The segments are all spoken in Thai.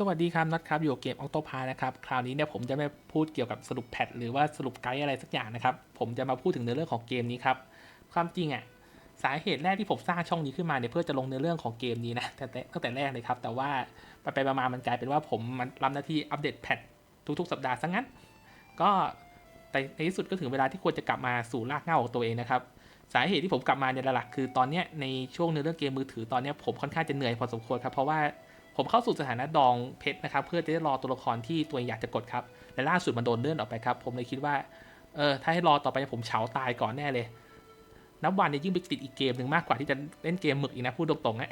สวัสดีครับนัดครับ อยู่เกมออโตพานะครับ คราวนี้เนี่ยผมจะไม่พูดเกี่ยวกับสรุปแพทหรือว่าสรุปไกด์อะไรสักอย่างนะครับ ผมจะมาพูดถึงเนื้อเรื่องของเกมนี้ครับ ความจริงอะสาเหตุแรกที่ผมสร้างช่องนี้ขึ้นมาเนี่ยเพื่อจะลงเนื้อเรื่องของเกมนี้นะแต่ตั้งแต่แรกเลยครับ แต่ว่าไปไปมาๆมันกลายเป็นว่าผมมันรับหน้าที่อัปเดตแพททุกๆ สัปดาห์ซะงั้น ก็แต่ในที่สุดก็ถึงเวลาที่ควรจะกลับมาสู่รากเหง้าของตัวเองนะครับสาเหตุที่ผมกลับมาเนี่ยหลักๆคือตอนเนี้ยในช่วงเนื้อเรื่องเกมมือถือตอนเนี้ยผมค่อนข้างจะเหนื่อยพอสมควรครับเพราะว่า ผมเข้าสู่สถานะดองเพชรนะครับ เพื่อจะได้รอตัวละครที่ตัวเองอยากจะกดครับ และล่าสุดมันโดนเลื่อนออกไปครับ ผมเลยคิดว่า เออ ถ้าให้รอต่อไปผมเฉาตายก่อนแน่เลย นับวันเนี่ยยิ่งไปติดอีกเกมหนึ่งมากกว่าที่จะเล่นเกมหมึกอีกนะพูดตรงๆนะ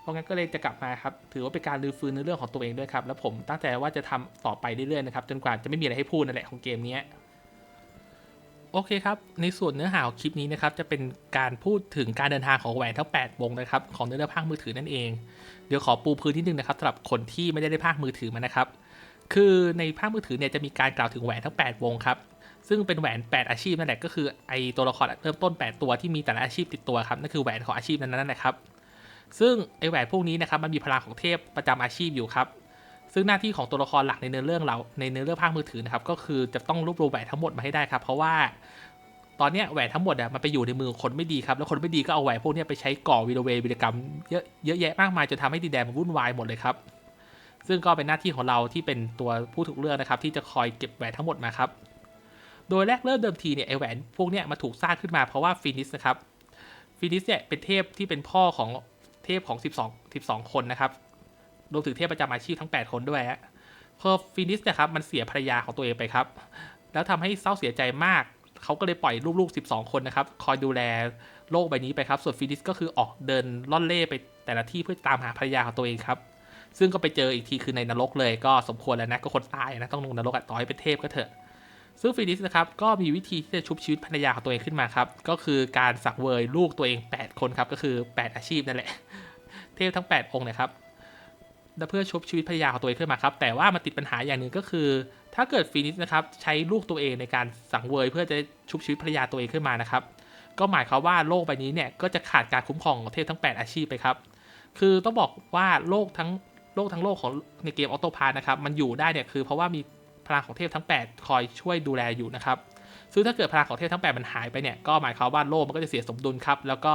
เพราะงั้นก็เลยจะกลับมาครับ ถือว่าเป็นการรื้อฟื้นในเรื่องของตัวเองด้วยครับ แล้วผมตั้งใจว่าจะทำต่อไปเรื่อยๆนะครับ จนกว่าจะไม่มีอะไรให้พูดนั่นแหละของเกมนี้ โอเคครับ ในส่วนเนื้อหาของคลิปนี้นะครับจะเป็นการพูดถึงการเดินทางของแหวนทั้ง 8 วงนะครับของเนื้อเรื่องภาคมือถือนั่นเอง เดี๋ยวขอปูพื้นนิดนึงนะครับสำหรับคนที่ไม่ได้ได้ภาคมือถือมานะครับ คือในภาคมือถือเนี่ยจะมีการกล่าวถึงแหวนทั้ง 8 วงครับ ซึ่งเป็นแหวน 8 อาชีพนั่นแหละก็คือไอตัวละครเริ่มต้น 8 ตัวที่มีแต่ละอาชีพติดตัวครับนั่นคือแหวนของอาชีพนั้นนั่นแหละครับ ซึ่งไอแหวนพวกนี้นะครับมันมีพลังของเทพประจำอาชีพอยู่ครับ ซึ่งหน้าที่ของตัวละครหลักในเนื้อเรื่องเราในเนื้อเรื่องภาคมือถือนะครับก็คือจะต้องรวบรวมแหวนทั้งหมดมาให้ได้ครับ เพราะว่าตอนนี้แหวนทั้งหมดอะมันไปอยู่ในมือคนไม่ดีครับ แล้วคนไม่ดีก็เอาแหวนพวกนี้ไปใช้ก่อวีรเววีรกรรมเยอะเยอะแยะมากมายจนทำให้ดินแดนมันวุ่นวายหมดเลยครับ ซึ่งก็เป็นหน้าที่ของเราที่เป็นตัวผู้ถูกเลือกนะครับ ที่จะคอยเก็บแหวนทั้งหมดมาครับ โดยแรกเริ่มเดิมทีเนี่ยไอแหวนพวกนี้มาถูกสร้างขึ้นมาเพราะว่าฟินิสนะครับฟินิสเนี่ยเป็นเทพที่เป็นพ่อของเทพของ 12 12 คนนะครับ รวมถึงเทพประจำอาชีพทั้ง 8 คนด้วยฮะพอฟินิสเนี่ยครับมันเสียภรรยาของตัวเองไปครับ แล้วทำให้เศร้าเสียใจมาก เขาก็เลยปล่อยลูกๆ 12 คนนะครับ คอยดูแลโลกใบนี้ไปครับ ส่วนฟินิสก็คือออกเดินล่อนเล่ไปแต่ละที่เพื่อตามหาภรรยาของตัวเองครับ ซึ่งก็ไปเจออีกทีคือในนรกเลยก็สมควรแล้วนะก็คนตายนะต้องลงนรกต่อให้เป็นเทพก็เถอะซึ่งฟินิสนะครับก็มีวิธีที่จะชุบชีวิตภรรยาของตัวเองขึ้นมาครับ ก็คือการสังเวยลูกตัวเอง 8 คนครับ ก็คือ 8 อาชีพนั่นแหละ เทพทั้ง 8 องค์นะครับ เพื่อชุบชีวิตภรรยาของตัวเองขึ้นมาครับ แต่ว่ามันติดปัญหาอย่างหนึ่งก็คือ ถ้าเกิดฟินิสนะครับใช้ลูกตัวเองในการสังเวยเพื่อจะชุบชีวิตภรรยาตัวเองขึ้นมานะครับ ก็หมายความว่าโลกใบนี้เนี่ยก็จะขาดการคุ้มครองของเทพทั้ง 8 อาชีพไปครับ คือต้องบอกว่าโลกทั้งโลกทั้งโลกของในเกมออโตพานะครับมันอยู่ได้เนี่ยคือเพราะว่ามีพลังของเทพทั้ง 8 คอยช่วยดูแลอยู่นะครับซึ่งถ้าเกิดพลังของเทพทั้ง 8 มันหายไปเนี่ยก็หมายความว่าโลกมันก็จะเสียสมดุลครับแล้วก็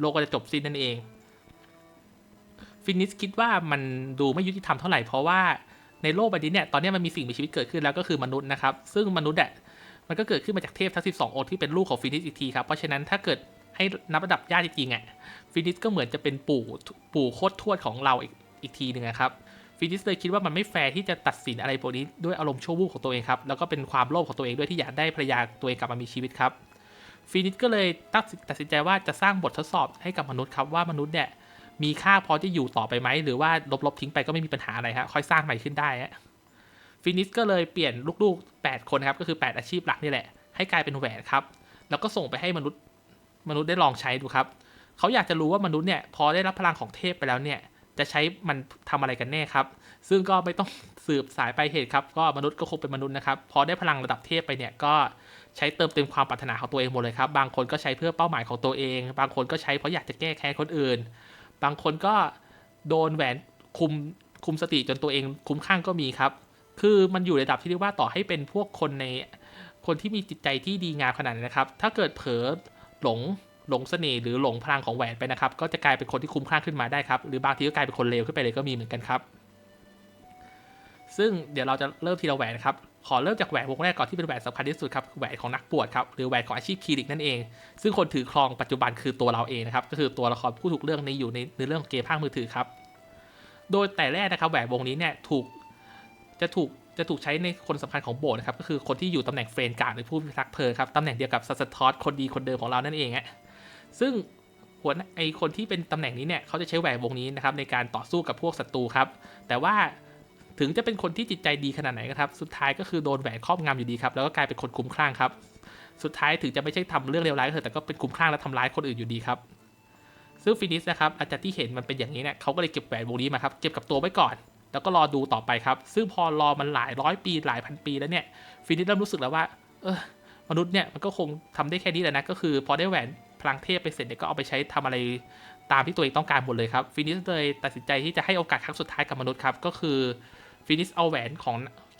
โลกก็จะจบสิ้นนั่นเอง ฟินิสคิดว่ามันดูไม่ยุติธรรมเท่าไหร่เพราะว่าในโลกใบนี้เนี่ยตอนนี้มันมีสิ่งมีชีวิตเกิดขึ้นแล้วก็คือมนุษย์นะครับ ซึ่งมนุษย์เนี่ยมันก็เกิดขึ้นมาจากเทพทั้ง 12 องค์ที่เป็นลูกของฟินิสอีกทีครับ เพราะฉะนั้นถ้าเกิดให้นับระดับญาติจริงๆอะฟินิสก็เหมือนจะเป็นปู่ปู่โคตรทวดของเราอีกอีกทีหนึ่งนะครับฟินิสเลยคิดว่ามันไม่แฟร์ที่จะตัดสินอะไรพวกนี้ด้วยอารมณ์ชั่ววูบของตัวเองครับแล้วก็เป็นความโลภของตัวเองด้วยที่อยากได้ภรรยาตัวเองกลับมามีชีวิตครับฟินิสก็เลยตัดสินใจว่าจะสร้างบททดสอบให้กับมนุษย์ครับว่ามนุษย์เนี่ย มีค่าพอที่อยู่ต่อไปไหม หรือว่าลบๆทิ้งไปก็ไม่มีปัญหาอะไรครับค่อยสร้างใหม่ขึ้นได้ฮะฟินิสก็เลยเปลี่ยนลูกๆ 8 คนครับ ก็คือ 8 อาชีพหลักนี่แหละ ให้กลายเป็นแหวนครับ แล้วก็ส่งไปให้มนุษย์มนุษย์ได้ลองใช้ดูครับ เขาอยากจะรู้ว่ามนุษย์เนี่ยพอได้รับพลังของเทพไปแล้วเนี่ย จะใช้มันทำอะไรกันแน่ครับ ซึ่งก็ไม่ต้องสืบสายไปลายเหตุครับ ก็มนุษย์ก็คงเป็นมนุษย์นะครับ พอได้พลังระดับเทพไปเนี่ยก็ใช้เติมเต็มความปรารถนาของตัวเองหมดเลยครับ บางคนก็ใช้เพื่อเป้าหมายของตัวเอง บางคนก็ใช้เพราะอยากจะแก้แค้นคนอื่น บางคนก็โดนแหวนคุมคุมสติจนตัวเองคุ้มข้างก็มีครับ คือมันอยู่ในระดับที่เรียกว่าต่อให้เป็นพวกคนในคนที่มีจิตใจที่ดีงามขนาดนั้นะครับ ถ้าเกิดเผลอหลงหลงเสน่ห์หรือหลงพลังของแหวนไปนะครับ ก็จะกลายเป็นคนที่คุ้มข้างขึ้นมาได้ครับ หรือบางทีก็กลายเป็นคนเลวขึ้นไปเลยก็มีเหมือนกันครับ ซึ่งเดี๋ยวเราจะเริ่มทีละแหวนนะครับ ขอเริ่มจากแหวนวงแรกก่อนที่เป็นแหวนสำคัญที่สุดครับแหวนของนักบวชครับหรือแหวนของอาชีพคลินิกนั่นเอง ซึ่งคนถือครองปัจจุบันคือตัวเราเองนะครับก็คือตัวละครผู้ถูกเรื่องในอยู่ในในเรื่องเกมภาคมือถือครับ โดยแต่แรกนะครับแหวนวงนี้เนี่ยถูกจะถูกจะถูกใช้ในคนสำคัญของโบสถ์นะครับก็คือคนที่อยู่ตำแหน่งเฟรนการ์ดหรือผู้พิทักษ์เพลิงครับตำแหน่งเดียวกับซัสทอสคนดีคนเดิมของเรานั่นเองฮะซึ่งหัวหน้าไอคนที่เป็นตำแหน่งนี้เนี่ยเขาจะใช้แหวนวงนี้นะครับในการต่อสู้กับพวกศัตรูครับแต่ว่า ถึงจะเป็นคนที่จิตใจดีขนาดไหนก็ครับ สุดท้ายก็คือโดนแหวนครอบงำอยู่ดีครับ แล้วก็กลายเป็นคนคุ้มคลั่งครับ สุดท้ายถึงจะไม่ใช่ทำเรื่องเลวร้ายก็เถอะแต่ก็เป็นคุ้มคลั่งและทำร้ายคนอื่นอยู่ดีครับซึ่งฟินิสนะครับอาจารย์ที่เห็นมันเป็นอย่างนี้เนี่ยเขาก็เลยเก็บแหวนวงนี้มาครับเก็บกับตัวไว้ก่อน แล้วก็รอดูต่อไปครับ ซึ่งพอรอมันหลายร้อยปีหลายพันปีแล้วเนี่ยฟินิสเริ่มรู้สึกแล้วว่า เออมนุษย์เนี่ยมันก็คงทำได้แค่นี้แหละนะก็คือ พอได้แหวนพลังเทพไปเสร็จเนี่ยก็เอาไปใช้ทำอะไรตามที่ตัวเองต้องการหมดเลยครับฟินิสเลยตัดสินใจที่จะให้โอกาสครั้งสุดท้ายกับมนุษย์ครับก็คือ ฟินิสเอาแหวนของ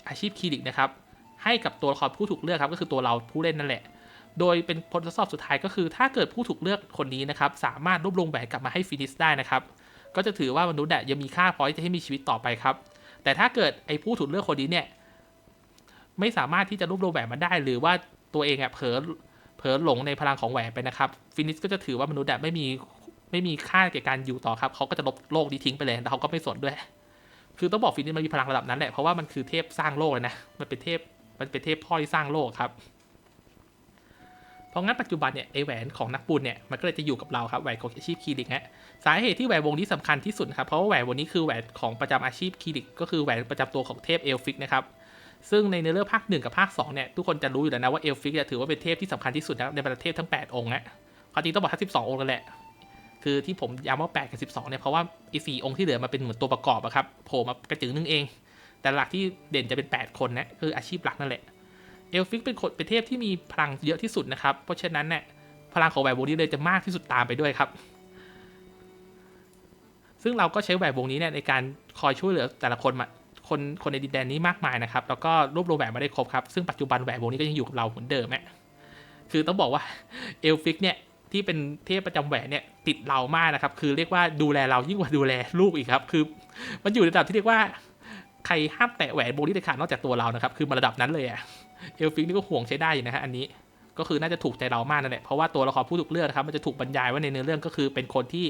อาชีพคลินิกนะครับ ให้กับตัวละครผู้ถูกเลือกครับ ก็คือตัวเราผู้เล่นนั่นแหละ โดยเป็นผลทดสอบสุดท้ายก็คือ ถ้าเกิดผู้ถูกเลือกคนนี้นะครับ สามารถรวบรวมแหวนกลับมาให้ฟินิสได้นะครับ ก็จะถือว่ามนุษย์อะยังมีค่าพอที่จะให้มีชีวิตต่อไปครับ แต่ถ้าเกิดไอ้ผู้ถูกเลือกคนนี้เนี่ย ไม่สามารถที่จะรวบรวมแหวนมาได้ หรือว่าตัวเองอะเผลอเผลอหลงในพลังของแหวนไปนะครับฟินิสก็จะถือว่ามนุษย์อะไม่มีไม่มีค่าแก่การอยู่ต่อครับเขาก็จะลบโลกนี้ทิ้งไปเลยแล้วเขาก็ไม่สนด้วย คือต้องบอกฟินิสมันมีพลังระดับนั้นแหละ เพราะว่ามันคือเทพสร้างโลกเลยนะ มันเป็นเทพ มันเป็นเทพพ่อที่สร้างโลกครับ เพราะงั้นปัจจุบันเนี่ยไอแหวนของนักบุญเนี่ยมันก็เลยจะอยู่กับเราครับแหวนของอาชีพคลินิกฮะ สาเหตุที่แหวนวงนี้สำคัญที่สุดครับ เพราะว่าแหวนวงนี้คือแหวนของประจำอาชีพคลินิก ก็คือแหวนประจำตัวของเทพเอลฟิกนะครับ ซึ่งในเนื้อเรื่องภาคหนึ่งกับภาค2เนี่ยทุกคนจะรู้อยู่แล้วนะว่าเอลฟิกเนี่ยถือว่าเป็นเทพที่สำคัญที่สุดนะครับในบรรดาเทพทั้ง8องค์นะความจริงต้องบอกทั้ง12องค์กันแหละ คือที่ผมย้ำว่า 8 กับ 12 เนี่ย เพราะว่าอีสี่องค์ที่เหลือมาเป็นเหมือนตัวประกอบอะครับโผล่มากระจึงนึงเอง แต่หลักที่เด่นจะเป็น 8 คนนะคืออาชีพหลักนั่นแหละเอลฟิกเป็นคนเป็นเทพที่มีพลังเยอะที่สุดนะครับ เพราะฉะนั้นเนี่ยพลังของแหวนวงนี้เลยจะมากที่สุดตามไปด้วยครับ ซึ่งเราก็ใช้แหวนวงนี้เนี่ยในการคอยช่วยเหลือแต่ละคนมาคนคนในดินแดนนี้มากมายนะครับ แล้วก็รวบรวมแหวนมาได้ครบครับ ซึ่งปัจจุบันแหวนวงนี้ก็ยังอยู่กับเราเหมือนเดิมแหละคือต้องบอกว่าเอลฟิกเนี่ย ที่เป็นเทพประจำแหวนเนี่ยติดเรามากนะครับ คือเรียกว่าดูแลเรายิ่งกว่าดูแลลูกอีกครับ คือ มันอยู่ในระดับที่เรียกว่าใครห้ามแตะแหวนวงนี้เด็ดขาดนอกจากตัวเรานะครับ คือมันระดับนั้นเลยอะเอลฟิกนี่ก็ห่วงใช้ได้อยู่นะฮะอันนี้ก็คือน่าจะถูกใจเรามากนั่นแหละ เพราะว่าตัวละครผู้ถูกเลือกนะครับ มันจะถูกบรรยายว่าในเนื้อเรื่องก็คือเป็นคนที่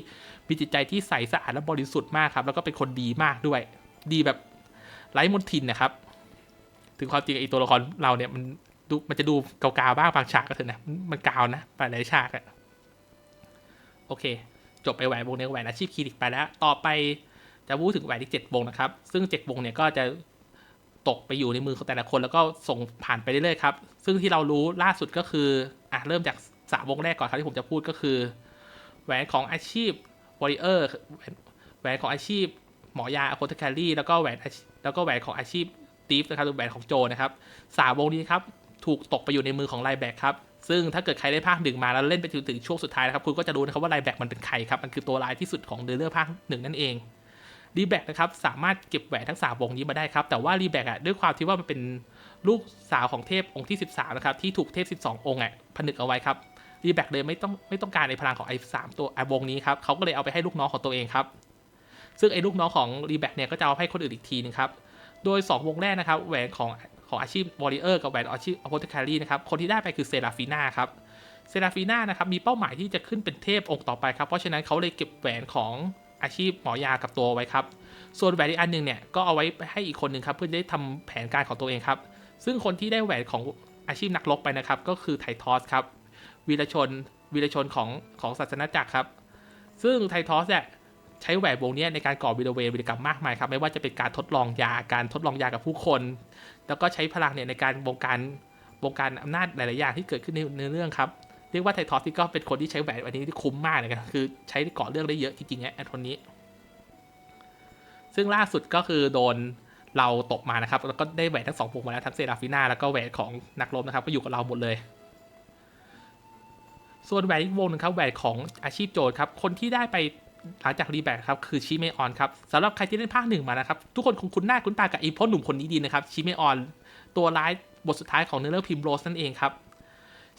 มีจิตใจที่ใสสะอาดและบริสุทธิ์มากครับ แล้วก็เป็นคนดีมากด้วย ดีแบบไร้มนทินนะครับ ถึงความจริงไอ้ตัวละครเราเนี่ยมันดูมันจะดูกาวๆบ้างบางฉากก็เถอะนะ มันกาวนะไปหลายฉากอะ โอเค จบไปแหวนวงในแหวนอาชีพคลินิกไปแล้ว ต่อไปจะพูดถึงแหวนอีกเจ็ดวงนะครับ ซึ่งเจ็ดวงเนี่ยก็จะตกไปอยู่ในมือของแต่ละคนแล้วก็ส่งผ่านไปเรื่อยๆครับ ซึ่งที่เรารู้ล่าสุดก็คืออะเริ่มจากสามวงแรกก่อนครับที่ผมจะพูดก็คือ แหวนของอาชีพวอริเออร์แหวนของอาชีพหมอยาอโคตแคลรี่แล้วก็แหวนแล้วก็แหวนของอาชีพตีฟนะครับหรือแหวนของโจนะครับสามวงนี้ครับถูกตกไปอยู่ในมือของไลแบกครับ ซึ่งถ้าเกิดใครได้ภาคหนึ่งมาแล้วเล่นไปถึงถึงช่วงสุดท้ายนะครับคุณก็จะรู้นะครับว่าไลแบกมันเป็นใครครับมันคือตัวร้ายที่สุดของเดือเรื่องภาคหนึ่งนั่นเองรีแบกนะครับสามารถเก็บแหวนทั้งสามวงนี้มาได้ครับแต่ว่ารีแบกอะด้วยความที่ว่ามันเป็นลูกสาวของเทพองค์ที่ 13นะครับที่ถูกเทพ 12 องค์อะผนึกเอาไว้ครับรีแบกเลยไม่ต้องไม่ต้องการในพลังของไอ้สามตัวไอ้วงนี้ครับเขาก็เลยเอาไปให้ลูกน้องของตัวเองครับซึ่งไอ้ลูกน้องของรีแบกเนี่ยก็จะเอาให้คนอื่นอีกทีนึงครับโดย 2 วงแรกนะครับแหวนของ ของอาชีพวอริเออร์กับแหวนอาชีพอโพเทคารีนะครับ คนที่ได้ไปคือเซราฟีนาครับ เซราฟีนานะครับ มีเป้าหมายที่จะขึ้นเป็นเทพองค์ต่อไปครับ เพราะฉะนั้นเขาเลยเก็บแหวนของอาชีพหมอยากับตัวไว้ครับ ส่วนแหวนอีกอันหนึ่งเนี่ย ก็เอาไว้ให้อีกคนหนึ่งครับ เพื่อได้ทำแผนการของตัวเองครับ ซึ่งคนที่ได้แหวนของอาชีพนักรบไปนะครับ ก็คือไททอสครับ วีรชน วีรชนของของศาสนาจักรครับ ซึ่งไททอสเนี่ย ใช้แหวนวงนี้ในการก่อวิรเวรวิรกรรมมากมายครับไม่ว่าจะเป็นการทดลองยาการทดลองยากับผู้คน แล้วก็ใช้พลังเนี่ยในการวงการวงการอำนาจหลายๆอย่างที่เกิดขึ้นในเรื่องครับเรียกว่าไททอสที่ก็เป็นคนที่ใช้แหวนอันนี้ที่คุ้มมากเลยครับคือใช้ก่อเรื่องได้เยอะจริงๆไอ้คนนี้ ซึ่งล่าสุดก็คือโดนเราตกมานะครับ แล้วก็ได้แหวนทั้งสองวงมาแล้วทั้งเซราฟิน่าแล้วก็แหวนของนักรบนะครับ ก็อยู่กับเราหมดเลย ส่วนแหวนอีกวงหนึงครับแหวนของอาชีพโจรครับ คนที่ได้ไป หลังจากรีแบกครับคือชิเมออนครับสำหรับใครที่เล่นภาคหนึ่งมานะครับ ทุกคนคงคุ้นหน้าคุ้นตากับอีพ่อหนุ่มคนนี้ดีนะครับชิเมออน ตัวร้ายบทสุดท้ายของเนื้อเรื่องพิมโรสนั่นเองครับ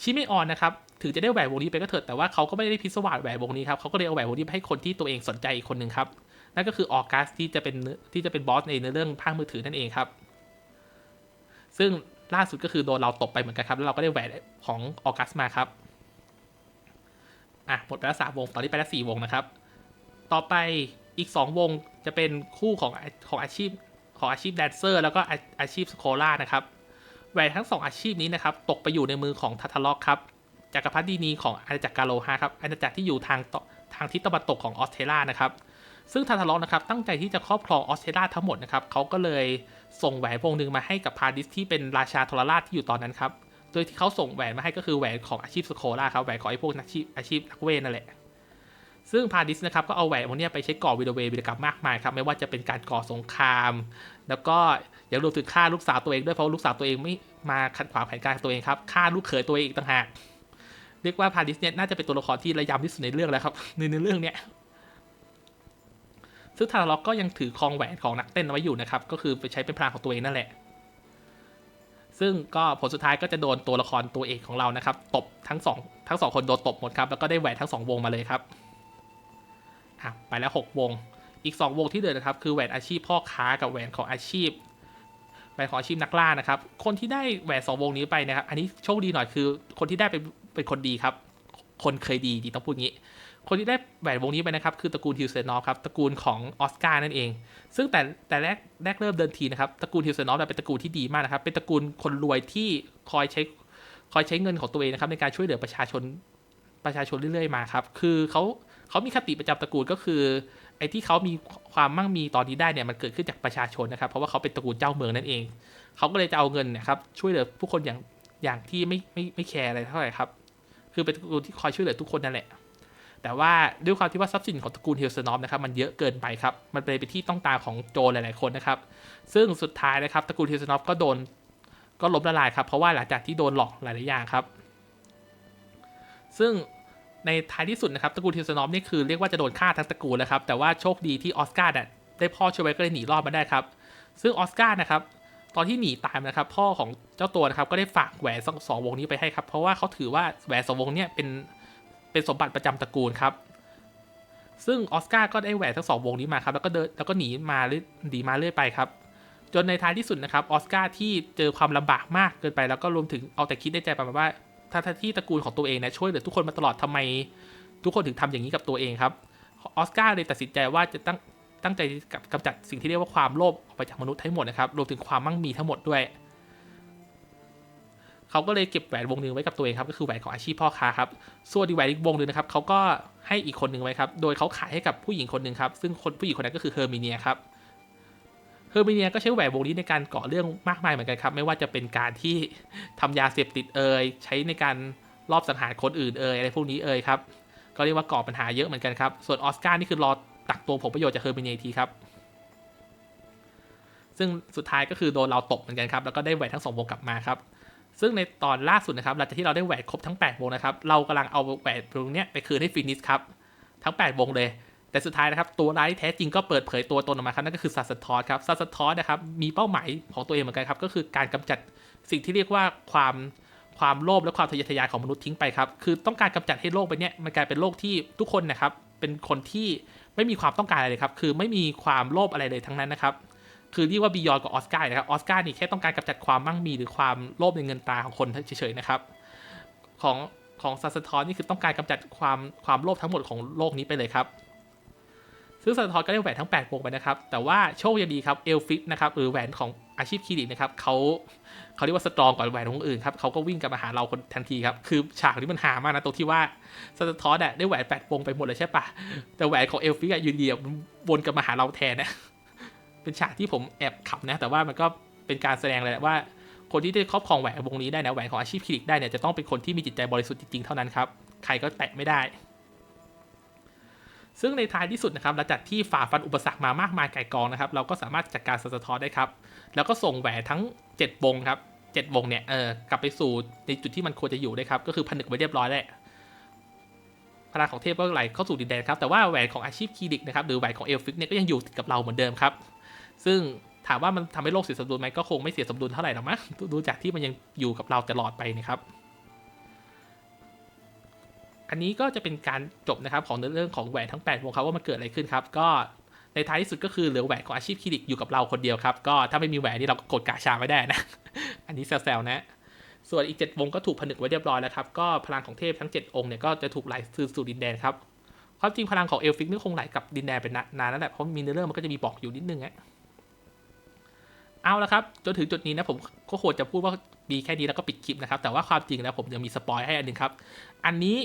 ชิเมออนนะครับถึงจะได้แหวนวงนี้ไปก็เถิดแต่ว่าเขาก็ไม่ได้พิศวาสแหวนวงนี้ครับเขาก็เลยเอาแหวนวงนี้ไปให้คนที่ตัวเองสนใจอีกคนหนึ่งครับนั่นก็คือออกัสที่จะเป็นที่จะเป็นบอสในเรื่องภาคมือถือนั่นเองครับ ซึ่งล่าสุดก็คือโดนเราตบไปเหมือนกันครับแล้วเราก็ได้แหวนของออกัสมาครับอะหมดไปแล้วสามวงตอนนี้ไปแล้วสี่วงนะครับ ต่อไปอีกสองวงจะเป็นคู่ของของอาชีพของอาชีพแดนเซอร์แล้วก็อาอาชีพสโคล่านะครับแหวนทั้งสองอาชีพนี้นะครับ ตกไปอยู่ในมือของทัตล็อกครับจักรพรรดินีของอาณาจักรกาโลฮาครับอาณาจักรที่อยู่ทางตทางทิศตะวันตกของออสเตรเลียนะครับ ซึ่งทาทล็อกนะครับตั้งใจที่จะครอบครองออสเตรเลียทั้งหมดนะครับเขาก็เลยส่งแหวนวงหนึ่งมาให้กับพาดิสที่เป็นราชาทรราชที่อยู่ตอนนั้นครับโดยที่เขาส่งแหวนมาให้ก็คือแหวนของอาชีพสโคล่าครับแหวนของไอ้พวกนักอาชีพอาชีพนักเวทนั่นแหละ ซึ่งพาดิสนะครับก็เอาแหวนพวกนี้ไปใช้ก่อวิดเววิดกรรมมากมายครับไม่ว่าจะเป็นการก่อสงคราม แล้วก็ยังรวมถึงฆ่าลูกสาวตัวเองด้วยเพราะลูกสาวตัวเองไม่มาขัดขวางแผนการตัวเองครับฆ่าลูกเขยตัวเองอีกต่างหากเรียกว่าพาดิสเนี่ยน่าจะเป็นตัวละครที่ระยำที่สุดในเรื่องแล้วครับในในเรื่องเนี้ยซึ่งทาราล็อกก็ยังถือคองแหวนของนักเต้นไว้อยู่นะครับก็คือไปใช้เป็นพลังของตัวเองนั่นแหละ ซึ่งก็ผลสุดท้ายก็จะโดนตัวละครตัวเอกของเรานะครับตบทั้งสองทั้งสองคนโดนตบหมดครับแล้วก็ได้แหวนทั้งสองวงมาเลยครับ อะไปแล้วหกวง อีกสองวงที่เหลือนะครับ คือแหวนอาชีพพ่อค้ากับแหวนของอาชีพแหวนของอาชีพนักล่านะครับ คนที่ได้แหวนสองวงนี้ไปนะครับ อันนี้โชคดีหน่อยคือ คนที่ได้เป็นเป็นคนดีครับ คนเคยดีดีต้องพูดงี้ คนที่ได้แหวนวงนี้ไปนะครับ คือตระกูลฮิวเซนอฟครับ ตระกูลของออสการ์นั่นเอง ซึ่งแต่แต่แรกแรกเริ่มเดินทีนะครับ ตระกูลฮิวเซนอฟเป็นตระกูลที่ดีมากนะครับ เป็นตระกูลคนรวยที่คอยใช้คอยใช้เงินของตัวเองนะครับในการช่วยเหลือประชาชนประชาชนเรื่อยๆมาครับ คือเขา เขามีคติประจำตระกูลก็คือ ไอ้ที่เขามีความมั่งมีตอนนี้ได้เนี่ยมันเกิดขึ้นจากประชาชนนะครับ เพราะว่าเขาเป็นตระกูลเจ้าเมืองนั่นเอง เขาก็เลยจะเอาเงินนะครับช่วยเหลือผู้คนอย่างอย่างที่ไม่ไม่ไม่แคร์อะไรเท่าไหร่ครับ คือเป็นตระกูลที่คอยช่วยเหลือทุกคนนั่นแหละ แต่ว่าด้วยความที่ว่าทรัพย์สินของตระกูลเฮลเซนอฟนะครับมันเยอะเกินไปครับ มันเลยเป็นที่ต้องตาของโจรหลาย ๆคนนะครับ ซึ่งสุดท้ายนะครับตระกูลเฮลเซนอฟก็โดนก็ล้มละลายครับ เพราะว่าหลังจากที่โดนหลอกหลายๆอย่างครับ ซึ่ง ในท้ายที่สุดนะครับตระกูลเฮลเซนอฟนี่คือเรียกว่าจะโดนฆ่าทั้งตระกูลแล้วครับ แต่ว่าโชคดีที่ออสการ์ได้พ่อช่วยไว้ก็เลยหนีรอดมาได้ครับ ซึ่งออสการ์นะครับตอนที่หนีตายนะครับ พ่อของเจ้าตัวนะครับก็ได้ฝากแหวนสองสองวงนี้ไปให้ครับ เพราะว่าเขาถือว่าแหวนสองวงเนี่ยเป็นเป็นสมบัติประจำตระกูลครับ ซึ่งออสการ์ก็ได้แหวนทั้งสองวงนี้มาครับแล้วก็เดินแล้วก็หนีมาหรือหนีมาเรื่อยไปครับ จนในท้ายที่สุดนะครับออสการ์ที่เจอความลำบากมากเกินไปแล้วก็รวมถึงเอาแต่คิดในใจประมาณว่า ถ้าถ้าที่ตระกูลของตัวเองนี่ยช่วยเหลือทุกคนมาตลอดทำไม ทุกคนถึงทำอย่างนี้กับตัวเองครับออสการ์เลยตัดสินใจว่าจะตั้งตั้งใจกับกำจัดสิ่งที่เรียกว่าความโลภออกไปจากมนุษย์ทั้งหมดนะครับรวมถึงความมั่งมีทั้งหมดด้วย เขาก็เลยเก็บแหวนวงหนึ่งไว้กับตัวเองครับก็คือแหวนของอาชีพพ่อค้าครับส่วนอีกแหวนอีกวงหนึ่งนะครับเขาก็ให้อีกคนหนึ่งไว้ครับโดยเขาขายให้กับผู้หญิงคนหนึ่งครับซึ่งคนผู้หญิงคนนั้นก็คือเฮอร์มิเนียครับ เฮอร์มิเนียก็ใช้แหวนวงนี้ในการก่อเรื่องมากมายเหมือนกันครับ ไม่ว่าจะเป็นการที่ทำยาเสพติดเอ่ยใช้ในการลอบสังหารคนอื่นเอ่ยอะไรพวกนี้เอ่ยครับก็เรียกว่าก่อปัญหาเยอะเหมือนกันครับส่วนออสการ์นี่คือรอตักตัวผลประโยชน์จากเฮอร์มิเนียทีครับซึ่งสุดท้ายก็คือโดนเราตบเหมือนกันครับแล้วก็ได้แหวนทั้งสองวงกลับมาครับซึ่งในตอนล่าสุดนะครับหลังจากที่เราได้แหวนครบทั้ง8วงนะครับเรากำลังเอาแหวนตรงนี้ไปคืนให้ฟินิสครับทั้ง 8 วงเลย แต่สุดท้ายนะครับตัวร้ายที่แท้จริงก็เปิดเผยตัวตนออกมาครับนั่นก็คือซาสทอสครับซาสทอสนะครับมีเป้าหมายของตัวเองเหมือนกันครับก็คือการกำจัดสิ่งที่เรียกว่าความความโลภและความทะเยอทะยานของมนุษย์ทิ้งไปครับคือต้องการกำจัดให้โลกไปเนี้ยมันกลายเป็นโลกที่ทุกคนนะครับเป็นคนที่ไม่มีความต้องการอะไรเลยครับคือไม่มีความโลภอะไรเลยทั้งนั้นนะครับคือเรียกว่าบียอนกับออสการ์นะครับออสการ์นี่แค่ต้องการกำจัดความมั่งมีหรือความโลภในเงินตาของคนเฉยๆนะครับของของซาสทอนนี่คือต้องการกำจัดความความโลภทั้งหมดของโลกนี้ไปเลยครับ ซึ่งซาสทอนก็ได้แหวนทั้ง 8 วงไปนะครับ แต่ว่าโชคยังดีครับเอลฟิตนะครับหรือแหวนของอาชีพคลินิกนะครับเขาเขาเรียกว่าสตรองกว่าแหวนของคนอื่นครับเขาก็วิ่งกลับมาหาเราคนทันทีครับ คือฉากนี้มันหามากนะตรงที่ว่าซาสทอนได้แหวน8วงไปหมดเลยใช่ปะแต่แหวนของเอลฟิตอะยืนเดียววนกลับมาหาเราแทนนะเป็นฉากที่ผมแอบขำนะ แต่ว่ามันก็เป็นการแสดงเลยแหละว่า คนที่ได้ครอบครองแหวนวงนี้ได้นะแหวนของอาชีพคลินิกได้เนี่ยจะต้องเป็นคนที่มีจิตใจบริสุทธิ์จริงๆเท่านั้นครับใครก็แตะไม่ได้ ซึ่งในท้ายที่สุดนะครับหลังจากที่ฝ่าฟันอุปสรรคมามากมายไก่กองนะครับ เราก็สามารถจัดการสะท้อนได้ครับ แล้วก็ส่งแหวนทั้ง 7 วงครับ7วงเนี่ยเออกลับไปสู่ในจุดที่มันควรจะอยู่ได้ครับ ก็คือผนึกไว้เรียบร้อยแล้วพลังของเทพก็ไหลเข้าสู่ดินแดนครับ แต่ว่าแหวนของอาชีพคลินิกนะครับหรือแหวนของเอลฟิกเนี่ยก็ยังอยู่ติดกับเราเหมือนเดิมครับ ซึ่งถามว่ามันทำให้โลกเสียสมดุลไหมก็คงไม่เสียสมดุลเท่าไหร่หรอกมั้งดูจากที่มันยังอยู่กับเราตลอดไปนะครับ อันนี้ก็จะเป็นการจบนะครับของเรื่องของแหวนทั้ง8วงครับว่ามันเกิดอะไรขึ้นครับ ก็ในท้ายที่สุดก็คือเหลือแหวนของอาชีพคลินิกอยู่กับเราคนเดียวครับ ก็ถ้าไม่มีแหวนนี่เราก็กดกาชาไม่ได้นะ อันนี้แซวๆนะ ส่วนอีก 7 วงก็ถูกผนึกไว้เรียบร้อยแล้วครับ ก็พลังของเทพทั้ง 7 องค์เนี่ยก็จะถูกไหลซื้อสู่ดินแดนครับ ความจริงพลังของเอลฟิกนี่คงไหลกับดินแดนเป็นนานแล้วแหละเพราะมีในเรื่องมันก็จะมีบอกอยู่นิดนึงอะเอาละครับ จนถึงจุดนี้นะผมก็ควรจะพูดว่ามีแค่นี้แล้วก็ปิดคลิปนะครับ แต่ว่าความจริงแล้วผมยังมีสปอยให้อันนึงครับ อันนี้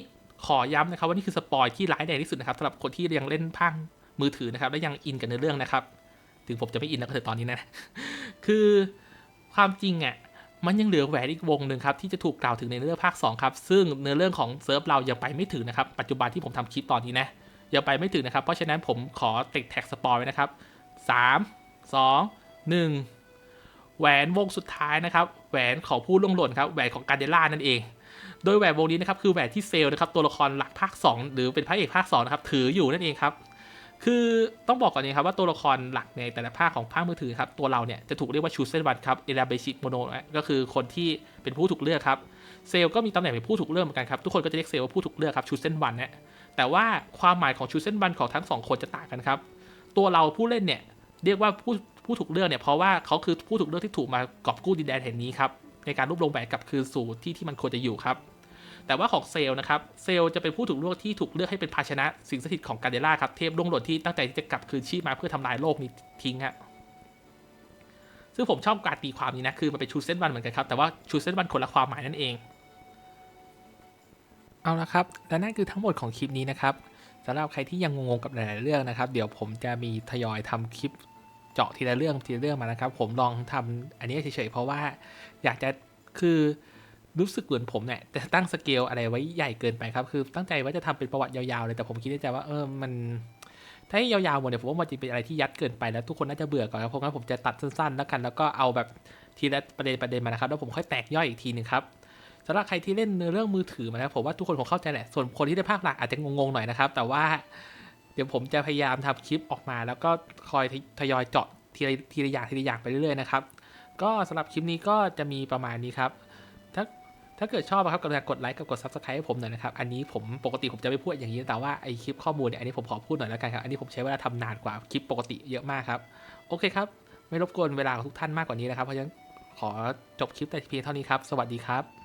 ขอย้ำนะครับว่านี่คือสปอยที่ร้ายแรงที่สุดนะครับสำหรับคนที่ยังเล่นพังมือถือนะครับ และยังอินกับเนื้อเรื่องนะครับ ถึงผมจะไม่อินแล้วก็เถอะตอนนี้นะ คือความจริงอะมันยังเหลือแหวนอีกวงหนึ่งครับที่จะถูกกล่าวถึงในเนื้อเรื่องภาค2ครับซึ่งเนื้อเรื่องของเซิร์ฟเรายังไปไม่ถึงนะครับปัจจุบันที่ผมทำคลิปตอนนี้นะยังไปไม่ถึงนะครับเพราะฉะนั้นผมขอติดแท็กสปอยไว้นะครับ 3 2 1 แหวนวงสุดท้ายนะครับแหวนของผู้ล่วงหล่นครับแหวนของการเดล่านั่นเอง โดยแหวนวงนี้นะครับคือแหวนที่เซลล์นะครับตัวละครหลักภาค 2 หรือเป็นพระเอกภาค2นะครับถืออยู่นั่นเองครับคือต้องบอกก่อนนี้ครับว่าตัวละครหลักในแต่ละภาคของภาคมือถือครับตัวเราเนี่ยจะถูกเรียกว่าชูเซนวันครับเอลาเบชิโมโนก็คือคนที่เป็นผู้ถูกเลือกครับเซลก็มีตำแหน่งเป็นผู้ถูกเลือกเหมือนกันครับทุกคนก็จะเรียกเซลว่าผู้ถูกเลือกครับชูเซนวันเนี่ยแต่ว่าความหมายของชูเซนวันของทั้งสองคนจะต่างกันครับตัวเราผู้เล่นเนี่ยเรียกว่าผู้ผู้ถูกเลือกเนี่ยเพราะว่าเขาคือผู้ถูกเลือกที่ถูกมากอบกู้ดินแดนแห่งนี้ครับในการรวบรวมแหวนกลับคืนสู่ที่ที่มันควรจะอยู่ครับ แต่ว่าของเซลล์นะครับ เซลล์จะเป็นผู้ถูกเลือกที่ถูกเลือกให้เป็นภาชนะสิ่งสถิตของกาเดล่าครับ เทพล่วงหล่นที่ตั้งใจจะกลับคืนชีพมาเพื่อทำลายโลกนี้ทิ้งฮะซึ่งผมชอบการตีความนี้นะ คือมันเป็นชูเซนวันเหมือนกันครับ แต่ว่าชูเซนวันคนละความหมายนั่นเอง เอาละครับ และนั่นคือทั้งหมดของคลิปนี้นะครับสำหรับใครที่ยังงงๆกับหลายๆเรื่องนะครับ เดี๋ยวผมจะมีทยอยทำคลิปเจาะทีละเรื่องทีละเรื่องมานะครับ ผมลองทำอันนี้เฉยๆเพราะว่าอยากจะคือ รู้สึกเหมือนผมเนี่ยแต่ตั้งสเกลอะไรไว้ใหญ่เกินไปครับ คือตั้งใจว่าจะทำเป็นประวัติยาวๆเลยแต่ผมคิดในใจว่าเออมันถ้ายาวๆหมดเนี่ยผมว่ามันจะเป็นอะไรที่ยัดเกินไปแล้วทุกคนน่าจะเบื่อก่อนครับเพราะงั้นผมจะตัดสั้นๆ แล้วกัน แล้วก็เอาแบบทีละประเด็นประเด็นมานะครับ แล้วผมค่อยแตกย่อยอีกทีหนึ่งครับสำหรับใครที่เล่นในเรื่องมือถือมาแล้วผมว่าทุกคนคงเข้าใจแหละส่วนคนที่ได้ภาคหลักอาจจะงงๆหน่อยนะครับ แต่ว่าเดี๋ยวผมจะพยายามทำคลิปออกมา แล้วก็คอยทยอยเจาะทีละทีละอย่างทีละอย่างไปเรื่อยๆนะครับก็สำหรับคลิปนี้ก็จะมีประมาณนี้ครับ ถ้าเกิดชอบอะครับกรุณากดไลค์กับกด subscribe ให้ผมหน่อยนะครับ อันนี้ผมปกติผมจะไม่พูดอย่างนี้ แต่ว่าไอคลิปข้อมูลเนี่ยอันนี้ผมขอพูดหน่อยแล้วกันครับ อันนี้ผมใช้เวลาทำนานกว่าคลิปปกติเยอะมากครับ โอเคครับ ไม่รบกวนเวลาของทุกท่านมากกว่านี้นะครับ เพราะฉะนั้นขอจบคลิปแต่เพียงเท่านี้ครับ สวัสดีครับ